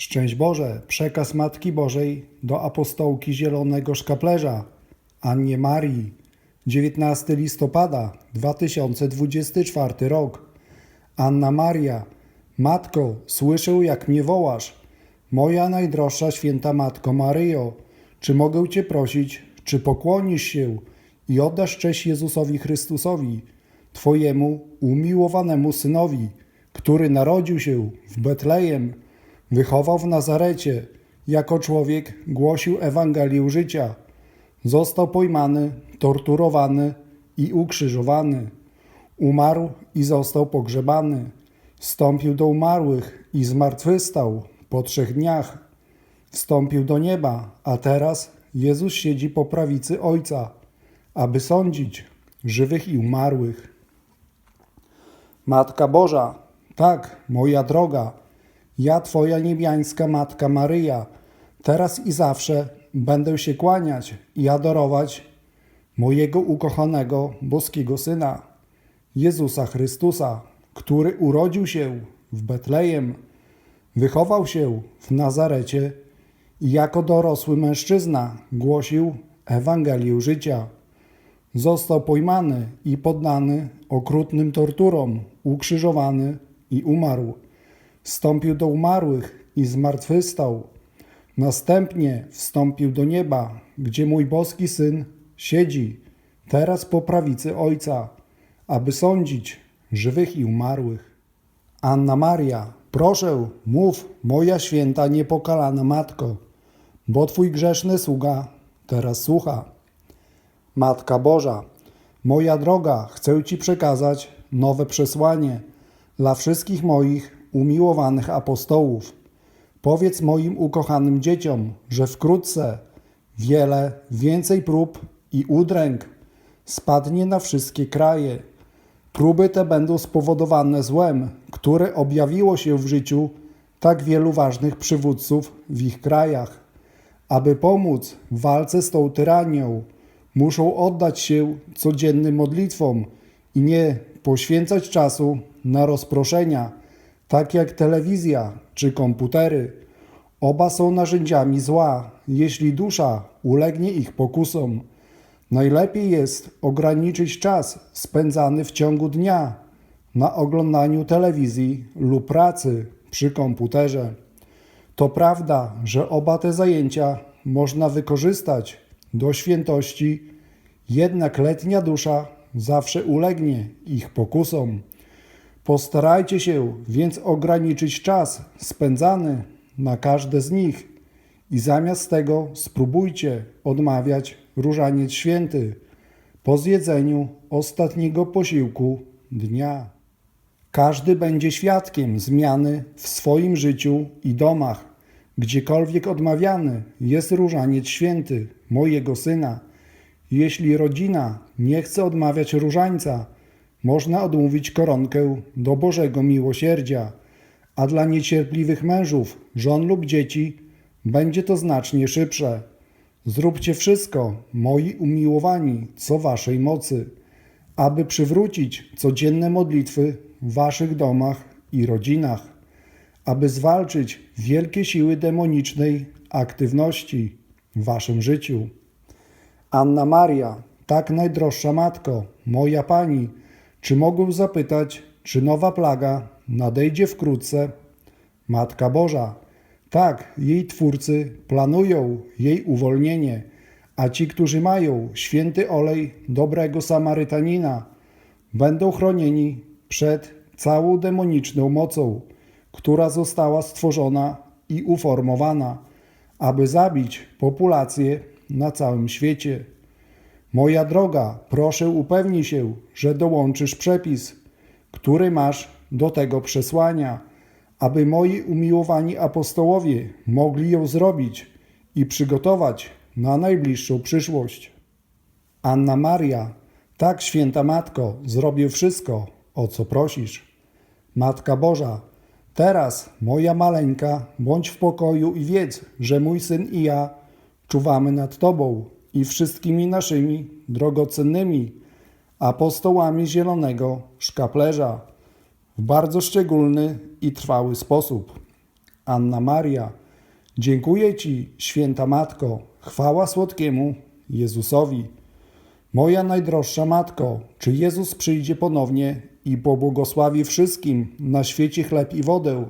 Szczęść Boże, przekaz Matki Bożej do apostołki Zielonego Szkaplerza, Annie Marii, 19 listopada 2024 rok. Anna Maria, Matko, słyszę jak mnie wołasz. Moja najdroższa święta Matko Maryjo, czy mogę Cię prosić, czy pokłonisz się i oddasz cześć Jezusowi Chrystusowi, Twojemu umiłowanemu Synowi, który narodził się w Betlejem, wychował w Nazarecie, jako człowiek głosił Ewangelię życia. Został pojmany, torturowany i ukrzyżowany. Umarł i został pogrzebany. Wstąpił do umarłych i zmartwychwstał po trzech dniach. Wstąpił do nieba, a teraz Jezus siedzi po prawicy Ojca, aby sądzić żywych i umarłych. Matka Boża, tak, moja droga, ja Twoja niebiańska Matka Maryja, teraz i zawsze będę się kłaniać i adorować mojego ukochanego boskiego Syna, Jezusa Chrystusa, który urodził się w Betlejem, wychował się w Nazarecie i jako dorosły mężczyzna głosił Ewangelię życia. Został pojmany i poddany okrutnym torturom, ukrzyżowany i umarł. Wstąpił do umarłych i zmartwychwstał. Następnie wstąpił do nieba, gdzie mój boski syn siedzi, teraz po prawicy Ojca, aby sądzić żywych i umarłych. Anna Maria, proszę, mów, moja święta, niepokalana matko, bo twój grzeszny sługa teraz słucha. Matka Boża, moja droga, chcę Ci przekazać nowe przesłanie dla wszystkich moich umiłowanych apostołów. Powiedz moim ukochanym dzieciom, że wkrótce wiele więcej prób i udręk spadnie na wszystkie kraje. Próby te będą spowodowane złem, które objawiło się w życiu tak wielu ważnych przywódców w ich krajach. Aby pomóc w walce z tą tyranią, muszą oddać się codziennym modlitwom i nie poświęcać czasu na rozproszenia, tak jak telewizja czy komputery. Oba są narzędziami zła, jeśli dusza ulegnie ich pokusom. Najlepiej jest ograniczyć czas spędzany w ciągu dnia na oglądaniu telewizji lub pracy przy komputerze. To prawda, że oba te zajęcia można wykorzystać do świętości, jednak letnia dusza zawsze ulegnie ich pokusom. Postarajcie się więc ograniczyć czas spędzany na każde z nich i zamiast tego spróbujcie odmawiać różaniec święty po zjedzeniu ostatniego posiłku dnia. Każdy będzie świadkiem zmiany w swoim życiu i domach, gdziekolwiek odmawiany jest różaniec święty mojego syna. Jeśli rodzina nie chce odmawiać różańca, można odmówić koronkę do Bożego miłosierdzia, a dla niecierpliwych mężów, żon lub dzieci będzie to znacznie szybsze. Zróbcie wszystko, moi umiłowani, co waszej mocy, aby przywrócić codzienne modlitwy w waszych domach i rodzinach, aby zwalczyć wielkie siły demonicznej aktywności w waszym życiu. Anna Maria, tak najdroższa matko, moja pani, czy mogę zapytać, czy nowa plaga nadejdzie wkrótce? Matka Boża, tak, jej twórcy planują jej uwolnienie, a ci, którzy mają święty olej dobrego Samarytanina, będą chronieni przed całą demoniczną mocą, która została stworzona i uformowana, aby zabić populację na całym świecie. Moja droga, proszę upewnij się, że dołączysz przepis, który masz do tego przesłania, aby moi umiłowani apostołowie mogli ją zrobić i przygotować na najbliższą przyszłość. Anna Maria, tak święta Matko, zrobię wszystko, o co prosisz. Matka Boża, teraz, moja maleńka, bądź w pokoju i wiedz, że mój syn i ja czuwamy nad Tobą i wszystkimi naszymi drogocennymi apostołami Zielonego Szkaplerza w bardzo szczególny i trwały sposób. Anna Maria. Dziękuję Ci, święta Matko, chwała słodkiemu Jezusowi. Moja najdroższa Matko, czy Jezus przyjdzie ponownie i pobłogosławi wszystkim na świecie chleb i wodę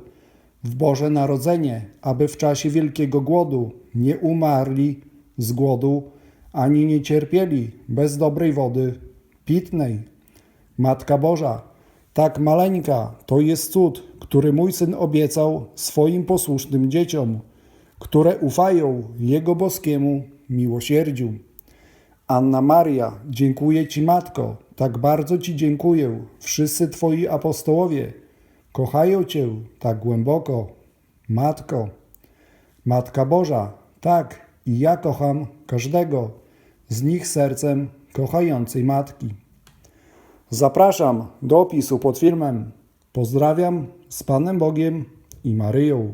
w Boże Narodzenie, aby w czasie wielkiego głodu nie umarli z głodu, ani nie cierpieli bez dobrej wody pitnej. Matka Boża, tak maleńka, to jest cud, który mój syn obiecał swoim posłusznym dzieciom, które ufają Jego boskiemu miłosierdziu. Anna Maria, dziękuję Ci, Matko, tak bardzo Ci dziękuję. Wszyscy Twoi apostołowie kochają Cię tak głęboko. Matko, Matka Boża, tak, i ja kocham każdego z nich sercem kochającej Matki. Zapraszam do opisu pod filmem. Pozdrawiam z Panem Bogiem i Maryją.